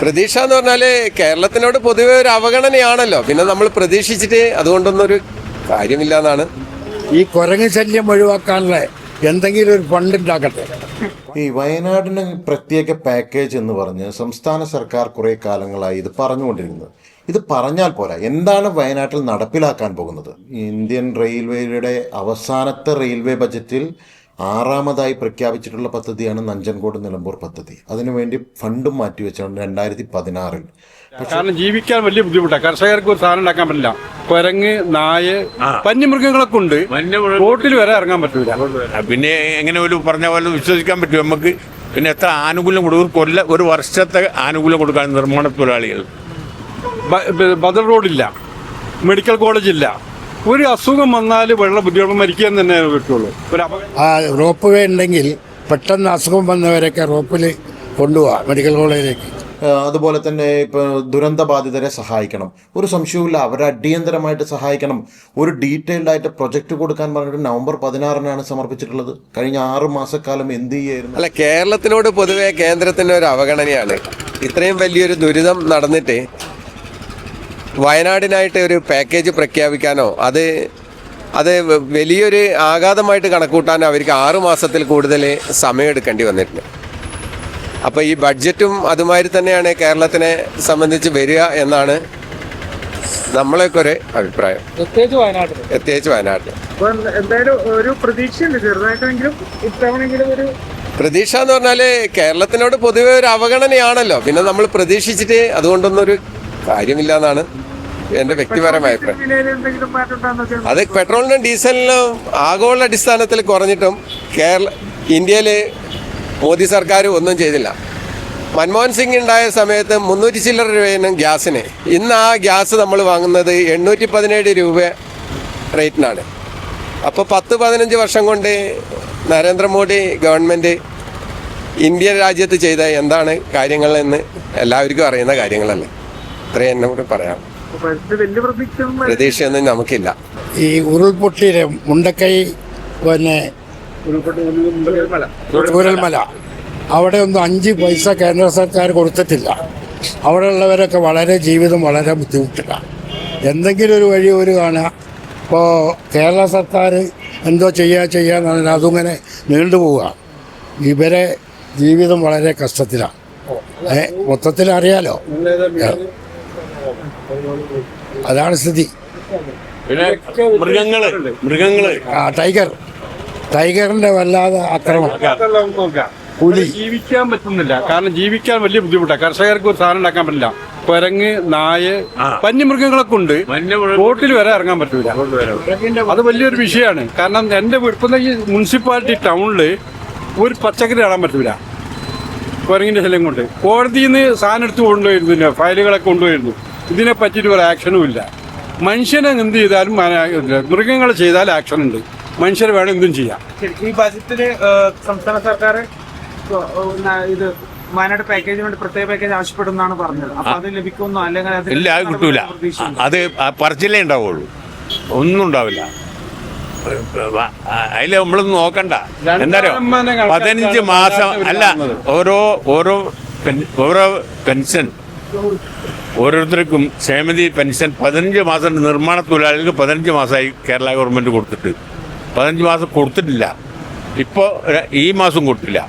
പ്രതീക്ഷ എന്ന് പറഞ്ഞാൽ കേരളത്തിനോട് പൊതുവെ ഒരു അവഗണനയാണല്ലോ. പിന്നെ നമ്മൾ പ്രതീക്ഷിച്ചിട്ട് അതുകൊണ്ടൊന്നും ഒരു കാര്യമില്ല എന്നാണ് ഈ കുരങ്ങ് ശല്യം ഒഴിവാക്കാനുള്ള എന്തെങ്കിലും ഒരു ഫണ്ട് ഉണ്ടാക്കട്ടെ? ഈ വയനാടിന് പ്രത്യേക പാക്കേജ് എന്ന് പറഞ്ഞ് സംസ്ഥാന സർക്കാർ കുറേ കാലങ്ങളായി ഇത് പറഞ്ഞുകൊണ്ടിരിക്കുന്നത് ഇത് പറഞ്ഞാൽ പോരാ. എന്താണ് വയനാട്ടിൽ നടപ്പിലാക്കാൻ പോകുന്നത്? ഇന്ത്യൻ റെയിൽവേയുടെ അവസാനത്തെ റെയിൽവേ ബജറ്റിൽ ആറാമതായി പ്രഖ്യാപിച്ചിട്ടുള്ള പദ്ധതിയാണ് നഞ്ചൻകോട് നിലമ്പൂർ പദ്ധതി. അതിനുവേണ്ടി ഫണ്ടും മാറ്റിവെച്ചാണ് രണ്ടായിരത്തി പതിനാറിൽ കാരണം ജീവിക്കാൻ വലിയ ബുദ്ധിമുട്ടാണ് കർഷകർക്ക് ഒരു സാധനം ഉണ്ടാക്കാൻ പറ്റില്ല. കുരങ്ങ് നായ വന്യമൃഗങ്ങളൊക്കെ ഉണ്ട്. റോട്ടിൽ വരെ ഇറങ്ങാൻ പറ്റില്ല പിന്നെ എങ്ങനെ ഒരു പറഞ്ഞ പോലെ വിശ്വസിക്കാൻ പറ്റും നമുക്ക് പിന്നെ എത്ര ആനുകൂല്യം കൊടുക്കും? ഒരു കൊല്ല ഒരു വർഷത്തെ ആനുകൂല്യം കൊടുക്കാൻ നിർമ്മാണ തൊഴിലാളികൾ. ബദൽ റോഡില്ല. മെഡിക്കൽ കോളേജ് ഇല്ല ഒരു അസുഖം വന്നാൽ വെള്ളം ബുദ്ധിമുട്ട് മരിക്കാൻ തന്നെ പറ്റുള്ളൂ. ഒരു ആ റോപ്പ് വേ ഉണ്ടെങ്കിൽ പെട്ടെന്ന് അസുഖം വന്നവരൊക്കെ റോപ്പിൽ കൊണ്ടുപോവാം മെഡിക്കൽ കോളേജിലേക്ക്. അതുപോലെ തന്നെ ഇപ്പോൾ ദുരന്ത ബാധിതരെ സഹായിക്കണം. ഒരു സംശയവുമില്ല അവരെ അടിയന്തരമായിട്ട് സഹായിക്കണം. ഒരു ഡീറ്റെയിൽഡ് ആയിട്ട് പ്രൊജക്റ്റ് കൊടുക്കാൻ പറഞ്ഞിട്ട് നവംബർ പതിനാറിനാണ് സമർപ്പിച്ചിട്ടുള്ളത്. കഴിഞ്ഞ ആറ് മാസക്കാലം എന്ത് ചെയ്യായിരുന്നു? അല്ല കേരളത്തിനോട് പൊതുവെ കേന്ദ്രത്തിന്റെ ഒരു അവഗണനയാണ്. ഇത്രയും വലിയൊരു ദുരിതം നടന്നിട്ട് വയനാടിനായിട്ട് ഒരു പാക്കേജ് പ്രഖ്യാപിക്കാനോ അത് അത് വലിയൊരു ആഘാതമായിട്ട് കണക്കൂട്ടാനോ അവർക്ക് ആറു മാസത്തിൽ കൂടുതൽ സമയമെടുക്കേണ്ടി വന്നിട്ടുണ്ട്. അപ്പോൾ ഈ ബഡ്ജറ്റും അതുമാതിരി തന്നെയാണ് കേരളത്തിനെ സംബന്ധിച്ച് വരിക എന്നാണ് നമ്മളെയൊക്കെ ഒരു അഭിപ്രായം. പ്രത്യേകിച്ച് വയനാട്ടിൽ പ്രതീക്ഷ എന്ന് പറഞ്ഞാൽ കേരളത്തിനോട് പൊതുവെ ഒരു അവഗണനയാണല്ലോ. പിന്നെ നമ്മൾ പ്രതീക്ഷിച്ചിട്ട് അതുകൊണ്ടൊന്നും ഒരു കാര്യമില്ല എന്നാണ്. എന്റെ വ്യക്തിപരമായ അഭിപ്രായം അത് പെട്രോളിനും ഡീസലിനും ആഗോള അടിസ്ഥാനത്തിൽ കുറഞ്ഞിട്ടും കേരള ഇന്ത്യയിൽ മോദി സർക്കാർ ഒന്നും ചെയ്തില്ല. മൻമോഹൻ സിംഗ് ഉണ്ടായ സമയത്ത് മുന്നൂറ്റി ചില്ലറ രൂപയാണ് ഗ്യാസിന്. ഇന്ന് ആ ഗ്യാസ് നമ്മൾ വാങ്ങുന്നത് എണ്ണൂറ്റി പതിനേഴ് രൂപ റേറ്റിനാണ്. അപ്പോൾ പത്ത് പതിനഞ്ച് വർഷം കൊണ്ട് നരേന്ദ്രമോദി ഗവൺമെന്റ് ഇന്ത്യൻ രാജ്യത്ത് ചെയ്ത എന്താണ് കാര്യങ്ങളെന്ന് എല്ലാവർക്കും അറിയുന്ന കാര്യങ്ങളല്ലേ? ഇത്രയും എന്നെ കൂടി പറയാം. പ്രതീക്ഷയൊന്നും നമുക്കില്ല. ഈ ഉരുൾപൊട്ടിയിലെ മുണ്ടക്കൈ പിന്നെ ചൂരൽമല. അവിടെ ഒന്നും അഞ്ച് പൈസ കേന്ദ്ര സർക്കാർ കൊടുത്തിട്ടില്ല. അവിടെ ഉള്ളവരൊക്കെ വളരെ ജീവിതം വളരെ ബുദ്ധിമുട്ടിലാണ്. എന്തെങ്കിലും ഒരു വഴി ഒരു കാണുക ഇപ്പോൾ കേരള സർക്കാർ എന്തോ ചെയ്യുക ചെയ്യാന്ന് പറഞ്ഞാൽ അതിങ്ങനെ നീണ്ടുപോവുക ഇവരെ ജീവിതം വളരെ കഷ്ടത്തിലാണ്. ഏ മൊത്തത്തിൽ അറിയാലോ അതാണ് സ്ഥിതി. പിന്നെ മൃഗങ്ങൾ മൃഗങ്ങൾ. ആ ടൈഗർ. ടൈഗറിന്റെ വല്ലാതെ ആക്രമണം. പുലി. ജീവിക്കാൻ പറ്റുന്നില്ല. കാരണം ജീവിക്കാൻ വലിയ ബുദ്ധിമുട്ടാണ് കർഷകർക്ക് ഒരു സാധനം ഉണ്ടാക്കാൻ പറ്റില്ല. കുരങ്ങ് നായ വന്യമൃഗങ്ങളൊക്കെ ഉണ്ട്. റോട്ടിൽ വരെ ഇറങ്ങാൻ പറ്റില്ല അത് വലിയൊരു വിഷയമാണ്. കാരണം എന്റെ ഇപ്പം ഈ മുനിസിപ്പാലിറ്റി ടൗണിൽ ഒരു പച്ചക്കറി ഇടാൻ പറ്റില്ല കുരങ്ങിന്റെ ശല്യം കൊണ്ട്. കോടതിയിൽ നിന്ന് സാധനം എടുത്ത് കൊണ്ടുപോയിരുന്നു. ഫയലുകളൊക്കെ കൊണ്ടുപോയിരുന്നു. ഇതിനെ പറ്റിയിട്ട് ഒരു ആക്ഷനും ഇല്ല. മനുഷ്യനെ എന്ത് ചെയ്താലും മൃഗങ്ങൾ ചെയ്താൽ ആക്ഷൻ ഉണ്ട്. മനുഷ്യർ വേണം എന്തും ചെയ്യാം. ഈ ബജറ്റിൽ സംസ്ഥാന സർക്കാർ ഇത് വയനാട് പാക്കേജിന് വേണ്ടി പ്രത്യേക പാക്കേജ് ആവശ്യപ്പെടുന്നാണ് പറഞ്ഞത്. അപ്പൊ അത് ലഭിക്കുമെന്നോ അല്ലെങ്കിൽ അത് ഇല്ല അത് കിട്ടൂല. അത് പറച്ചിലേ ഉണ്ടാവുള്ളൂ. ഒന്നും ഉണ്ടാവില്ല. അതിൽ നമ്മളൊന്നും നോക്കണ്ട. എന്താ പതിനഞ്ച് മാസം അല്ല ഓരോ ഓരോ ഓരോ പെൻഷൻ. ഓരോരുത്തർക്കും ക്ഷേമതി പെൻഷൻ പതിനഞ്ച് മാസം നിർമ്മാണ തൊഴിലാളികൾക്ക് പതിനഞ്ച് മാസമായി കേരള ഗവൺമെന്റ് കൊടുത്തിട്ട്. പതിനഞ്ച് മാസം കൊടുത്തിട്ടില്ല. ഇപ്പോൾ ഈ മാസം കൊടുത്തില്ല.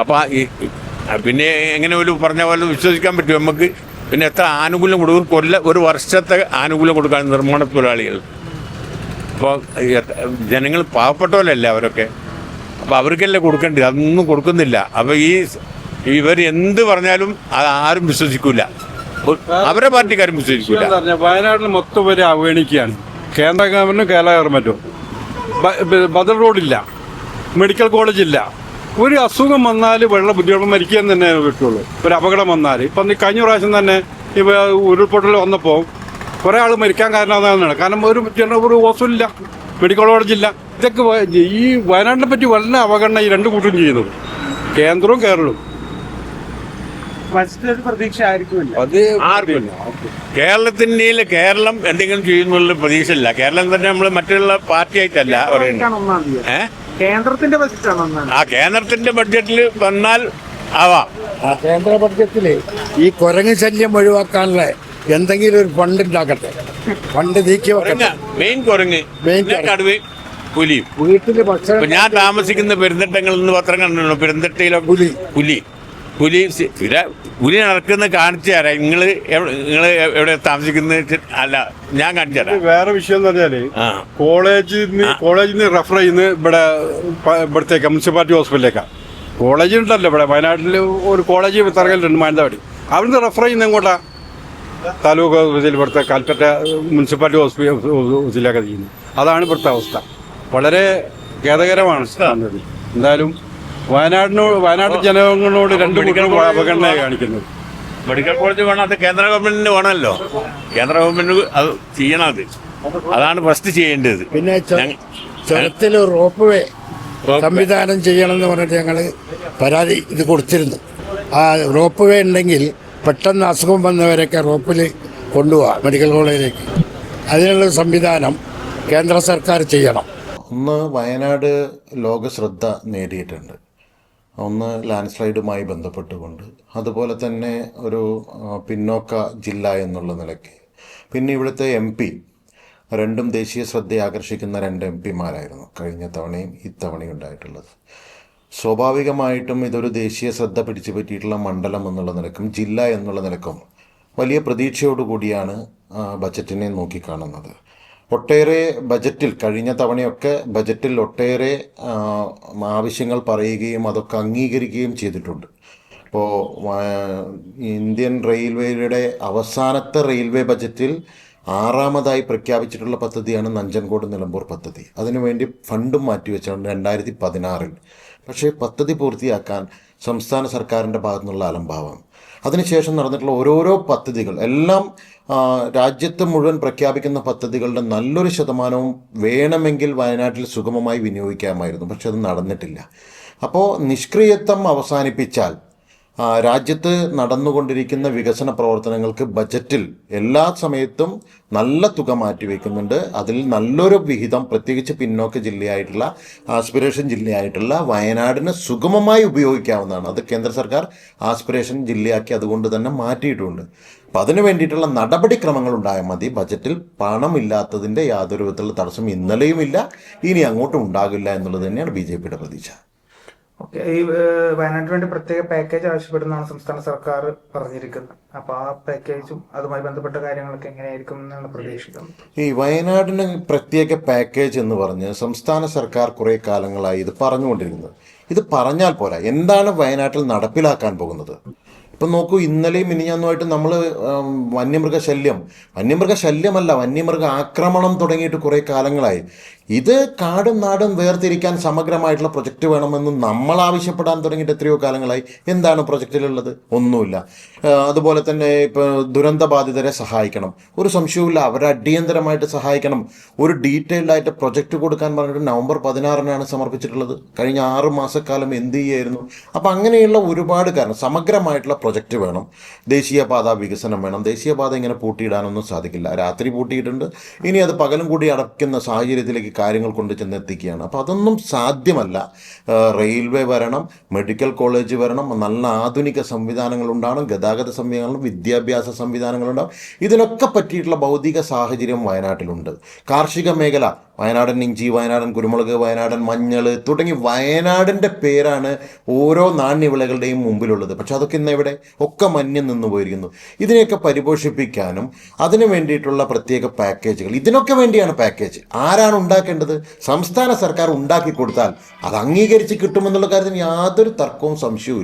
അപ്പോൾ പിന്നെ എങ്ങനെ ഒരു പറഞ്ഞ പോലെ വിശ്വസിക്കാൻ പറ്റും നമുക്ക്? പിന്നെ എത്ര ആനുകൂല്യം കൊടുക്കും? കൊല്ല ഒരു വർഷത്തെ ആനുകൂല്യം കൊടുക്കാൻ നിർമ്മാണ തൊഴിലാളികൾ. അപ്പോൾ ജനങ്ങൾ പാവപ്പെട്ടവരല്ലേ അവരൊക്കെ? അപ്പോൾ അവർക്കല്ലേ കൊടുക്കേണ്ടത്? അതൊന്നും കൊടുക്കുന്നില്ല. അപ്പോൾ ഈ ഇവർ എന്ത് പറഞ്ഞാലും അത് ആരും വിശ്വസിക്കൂല. അവരെ പാർട്ടിക്കാരും വിശ്വസിക്കൂല. പറഞ്ഞാ വയനാട്ടിൽ മൊത്തം വരെ അവഗണിക്കുകയാണ്. കേന്ദ്ര ഗവൺമെന്റും കേരള ഗവൺമെന്റും. ബദൽ റോഡില്ല. മെഡിക്കൽ കോളേജില്ല. ഒരു അസുഖം വന്നാൽ വെള്ളം ബുദ്ധിമുട്ട് മരിക്കാൻ തന്നെ പറ്റുള്ളൂ. ഒരു അപകടം വന്നാൽ ഇപ്പം കഴിഞ്ഞ പ്രാവശ്യം തന്നെ ഇവ ഉരുൾപൊട്ടൽ വന്നപ്പോൾ കുറേ ആൾ മരിക്കാൻ കാരണമാകുന്നതാണ്. കാരണം ഒരു ഒരു ഹോസ്പിറ്റലില്ല മെഡിക്കൽ കോളേജില്ല. ഇതൊക്കെ ഈ വയനാടിനെ പറ്റി വളരെ അവഗണന ഈ രണ്ട് കൂട്ടും ചെയ്യുന്നത്? കേന്ദ്രവും കേരളവും. പ്രതീക്ഷ ആയിരിക്കുമില്ല അത് ആർക്കുമില്ല കേരളത്തിന്റെ കേരളം എന്തെങ്കിലും ചെയ്യുന്നുള്ള പ്രതീക്ഷയില്ല. കേരളം തന്നെ നമ്മൾ മറ്റുള്ള പാർട്ടി ആയിട്ടല്ല പറയുന്നത്. കേന്ദ്രത്തിന്റെ ബജറ്റാണ് ആ കേന്ദ്രത്തിന്റെ ബഡ്ജറ്റിൽ വന്നാൽ ആവാം. കേന്ദ്ര ബഡ്ജറ്റിൽ ഈ കുരങ്ങ് ശല്യം ഒഴിവാക്കാനുള്ള എന്തെങ്കിലും ഒരു ഫണ്ട് ഉണ്ടാക്കട്ടെ. ഫണ്ട് നീക്കി വെക്കട്ടെ. മെയിൻ കുരങ്ങ്. മെയിൻ കടുവ പുലിയും. വീട്ടിൽ ഭക്ഷണം ഞാൻ താമസിക്കുന്ന പെരുന്തട്ടങ്ങളിൽ നിന്ന് പത്രം കണ്ടു പെരുന്തട്ടയിലെ പുലി. പുലി. പുലി ഇല്ല, പുലി നടക്കുന്ന കാണിച്ചു തരാം. നിങ്ങൾ നിങ്ങൾ എവിടെ താമസിക്കുന്ന അല്ല ഞാൻ കാണിച്ചു തരാം. വേറെ വിഷയം എന്ന് പറഞ്ഞാൽ കോളേജിൽ നിന്ന് കോളേജിൽ നിന്ന് റെഫർ ചെയ്യുന്ന ഇവിടെ ഇവിടത്തേക്ക് മുനിസിപ്പാലിറ്റി ഹോസ്പിറ്റലിലേക്കാണ് കോളേജ് ഉണ്ടല്ലോ ഇവിടെ വയനാട്ടിൽ ഒരു കോളേജ് തറകലുണ്ട് മാനന്തവാടി. അവിടുന്ന് റെഫർ ചെയ്യുന്ന എങ്ങോട്ടാ? താലൂക്ക് ഹോസ്പിറ്റലിൽ ഇവിടുത്തെ കൽപ്പറ്റ മുനിസിപ്പാലിറ്റി ഹോസ്പിറ്റൽ ഹോസ്പിറ്റലിലൊക്കെ ചെയ്യുന്നത് അതാണ് ഇവിടുത്തെ അവസ്ഥ. വളരെ ഖേദകരമാണ് എന്തായാലും വയനാടിനോട് വയനാട് ജനങ്ങളോട് രണ്ട് കുട്ടികളും അവഗണന കാണിക്കുന്നത് മെഡിക്കൽ കോളേജ് വേണം അത് കേന്ദ്ര ഗവൺമെന്റിന് വേണമല്ലോ. കേന്ദ്ര ഗവൺമെന്റിന് അത് ചെയ്യണം അത്. അതാണ് ഫസ്റ്റ് ചെയ്യേണ്ടത്. പിന്നെ ചുരത്തിൽ റോപ്പ് വേ സംവിധാനം ചെയ്യണമെന്ന് പറഞ്ഞിട്ട് ഞങ്ങൾ പരാതി ഇത് കൊടുത്തിരുന്നു. ആ റോപ്പ് വേ ഉണ്ടെങ്കിൽ പെട്ടെന്ന് അസുഖം വന്നവരൊക്കെ റോപ്പിൽ കൊണ്ടുപോകാം മെഡിക്കൽ കോളേജിലേക്ക്. അതിനുള്ള സംവിധാനം കേന്ദ്ര സർക്കാർ ചെയ്യണം. ഒന്ന് വയനാട് ലോക ശ്രദ്ധ നേടിയിട്ടുണ്ട്. ഒന്ന് ലാൻഡ് സ്ലൈഡുമായി ബന്ധപ്പെട്ടുകൊണ്ട്. അതുപോലെ തന്നെ ഒരു പിന്നോക്ക ജില്ല എന്നുള്ള നിലയ്ക്ക്. പിന്നെ ഇവിടുത്തെ എം പി രണ്ടും ദേശീയ ശ്രദ്ധ ആകർഷിക്കുന്ന രണ്ട് എം പിമാരായിരുന്നു കഴിഞ്ഞ തവണയും ഇത്തവണയും ഉണ്ടായിട്ടുള്ളത്. സ്വാഭാവികമായിട്ടും ഇതൊരു ദേശീയ ശ്രദ്ധ പിടിച്ചു പറ്റിയിട്ടുള്ള മണ്ഡലം എന്നുള്ള നിലക്കും ജില്ല എന്നുള്ള നിലക്കും വലിയ പ്രതീക്ഷയോടുകൂടിയാണ് ബജറ്റിനെ നോക്കിക്കാണുന്നത്. ഒട്ടേറെ ബജറ്റിൽ കഴിഞ്ഞ തവണയൊക്കെ ബജറ്റിൽ ഒട്ടേറെ ആവശ്യങ്ങൾ പറയുകയും അതൊക്കെ അംഗീകരിക്കുകയും ചെയ്തിട്ടുണ്ട്. ഇപ്പോൾ ഇന്ത്യൻ റെയിൽവേയുടെ അവസാനത്തെ റെയിൽവേ ബജറ്റിൽ ആറാമതായി പ്രഖ്യാപിച്ചിട്ടുള്ള പദ്ധതിയാണ് നഞ്ചൻകോട് നിലമ്പൂർ പദ്ധതി. അതിനുവേണ്ടി ഫണ്ടും മാറ്റിവെച്ചാണ് രണ്ടായിരത്തി പതിനാറിൽ. പക്ഷേ പദ്ധതി പൂർത്തിയാക്കാൻ സംസ്ഥാന സർക്കാരിന്റെ ഭാഗത്തുനിന്നുള്ള അലംഭാവം. അതിനുശേഷം നടന്നിട്ടുള്ള ഓരോരോ പദ്ധതികൾ എല്ലാം രാജ്യത്ത് മുഴുവൻ പ്രഖ്യാപിക്കുന്ന പദ്ധതികളുടെ നല്ലൊരു ശതമാനവും വേണമെങ്കിൽ വയനാട്ടിൽ സുഗമമായി വിനിയോഗിക്കാമായിരുന്നു. പക്ഷെ അത് നടന്നിട്ടില്ല. അപ്പോൾ നിഷ്ക്രിയത്വം അവസാനിപ്പിച്ചാൽ രാജ്യത്ത് നടന്നുകൊണ്ടിരിക്കുന്ന വികസന പ്രവർത്തനങ്ങൾക്ക് ബജറ്റിൽ എല്ലാ സമയത്തും നല്ല തുക മാറ്റിവെക്കുന്നുണ്ട് അതിൽ നല്ലൊരു വിഹിതം പ്രത്യേകിച്ച് പിന്നോക്ക ജില്ലയായിട്ടുള്ള ആസ്പിറേഷൻ ജില്ലയായിട്ടുള്ള വയനാടിന് സുഗമമായി ഉപയോഗിക്കാവുന്നതാണ്. അത് കേന്ദ്ര സർക്കാർ ആസ്പിറേഷൻ ജില്ലയാക്കി അതുകൊണ്ട് തന്നെ മാറ്റിയിട്ടുണ്ട്. അപ്പം അതിന് വേണ്ടിയിട്ടുള്ള നടപടിക്രമങ്ങൾ ഉണ്ടായാൽ മതി. ബജറ്റിൽ പണമില്ലാത്തതിന്റെ യാതൊരു വിധത്തിലുള്ള തടസ്സം ഇന്നലെയുമില്ല. ഇനി അങ്ങോട്ടും ഉണ്ടാകില്ല എന്നുള്ളത് തന്നെയാണ് ബി ജെ പിയുടെ പ്രതീക്ഷ. ഓക്കെ ഈ വയനാട്ടിന് വേണ്ടി പ്രത്യേക പാക്കേജ് ആവശ്യപ്പെടുന്നതാണ് സംസ്ഥാന സർക്കാർ പറഞ്ഞിരിക്കുന്നത്. അപ്പൊ ആ പാക്കേജും അതുമായി ബന്ധപ്പെട്ട കാര്യങ്ങളൊക്കെ എങ്ങനെയായിരിക്കും എന്നാണ് പ്രതീക്ഷിക്കുന്നത്. ഈ വയനാടിന് പ്രത്യേക പാക്കേജ് എന്ന് പറഞ്ഞ് സംസ്ഥാന സർക്കാർ കുറേ കാലങ്ങളായി ഇത് പറഞ്ഞുകൊണ്ടിരിക്കുന്നത്. ഇത് പറഞ്ഞാൽ പോരാ എന്താണ് വയനാട്ടിൽ നടപ്പിലാക്കാൻ പോകുന്നത്? ഇപ്പം നോക്കൂ ഇന്നലെയും മിനിഞ്ഞാന്നുമായിട്ട് നമ്മൾ വന്യമൃഗ ശല്യം വന്യമൃഗ ശല്യമല്ല വന്യമൃഗ ആക്രമണം തുടങ്ങിയിട്ട് കുറേ കാലങ്ങളായി. ഇത് കാടും നാടും വേർതിരിക്കാൻ സമഗ്രമായിട്ടുള്ള പ്രൊജക്റ്റ് വേണമെന്ന് നമ്മൾ ആവശ്യപ്പെടാൻ തുടങ്ങിയിട്ട് എത്രയോ കാലങ്ങളായി. എന്താണ് പ്രൊജക്റ്റിലുള്ളത്? ഒന്നുമില്ല. അതുപോലെ തന്നെ ഇപ്പോൾ ദുരന്ത ബാധിതരെ സഹായിക്കണം. ഒരു സംശയവുമില്ല അവരെ അടിയന്തരമായിട്ട് സഹായിക്കണം. ഒരു ഡീറ്റെയിൽഡ് ആയിട്ട് പ്രൊജക്റ്റ് കൊടുക്കാൻ പറഞ്ഞിട്ട് നവംബർ പതിനാറിനാണ് സമർപ്പിച്ചിട്ടുള്ളത്. കഴിഞ്ഞ ആറ് മാസക്കാലം എന്ത് ചെയ്യായിരുന്നു? അപ്പം അങ്ങനെയുള്ള ഒരുപാട് കാരണം സമഗ്രമായിട്ടുള്ള പ്രൊജക്റ്റ് വേണം. ദേശീയപാത വികസനം വേണം. ദേശീയപാത ഇങ്ങനെ പൂട്ടിയിടാനൊന്നും സാധിക്കില്ല. രാത്രി പൂട്ടിയിട്ടുണ്ട്. ഇനി അത് പകലും കൂടി അടയ്ക്കുന്ന സാഹചര്യത്തിലേക്ക് കാര്യങ്ങൾ കൊണ്ട് ചെന്നെത്തിക്കുകയാണ്. അപ്പോൾ അതൊന്നും സാധ്യമല്ല. റെയിൽവേ വരണം മെഡിക്കൽ കോളേജ് വരണം നല്ല ആധുനിക സംവിധാനങ്ങൾ ഉണ്ടാവണം ഗതാഗത സംവിധാനങ്ങളും വിദ്യാഭ്യാസ സംവിധാനങ്ങളുണ്ടാവും ഇതിനൊക്കെ പറ്റിയിട്ടുള്ള ഭൗതിക സാഹചര്യം വയനാട്ടിലുണ്ട്. കാർഷിക മേഖല വയനാടൻ ഇഞ്ചി വയനാടൻ കുരുമുളക് വയനാടൻ മഞ്ഞൾ തുടങ്ങി വയനാടിന്റെ പേരാണ് ഓരോ നാണ്യവിളകളുടെയും മുമ്പിലുള്ളത്. പക്ഷെ അതൊക്കെ ഇന്ന് എവിടെ? ഒക്കെ മഞ്ഞ് നിന്ന് പോയിരിക്കുന്നു. ഇതിനെയൊക്കെ പരിപോഷിപ്പിക്കാനും അതിനു വേണ്ടിയിട്ടുള്ള പ്രത്യേക പാക്കേജുകൾ. ഇതിനൊക്കെ വേണ്ടിയാണ് പാക്കേജ് ആരാണ് ഉണ്ടാക്കേണ്ടത്? സംസ്ഥാന സർക്കാർ ഉണ്ടാക്കി കൊടുത്താൽ അത് അംഗീകരിച്ച് കിട്ടുമെന്നുള്ള കാര്യത്തിന് യാതൊരു തർക്കവും സംശയവും.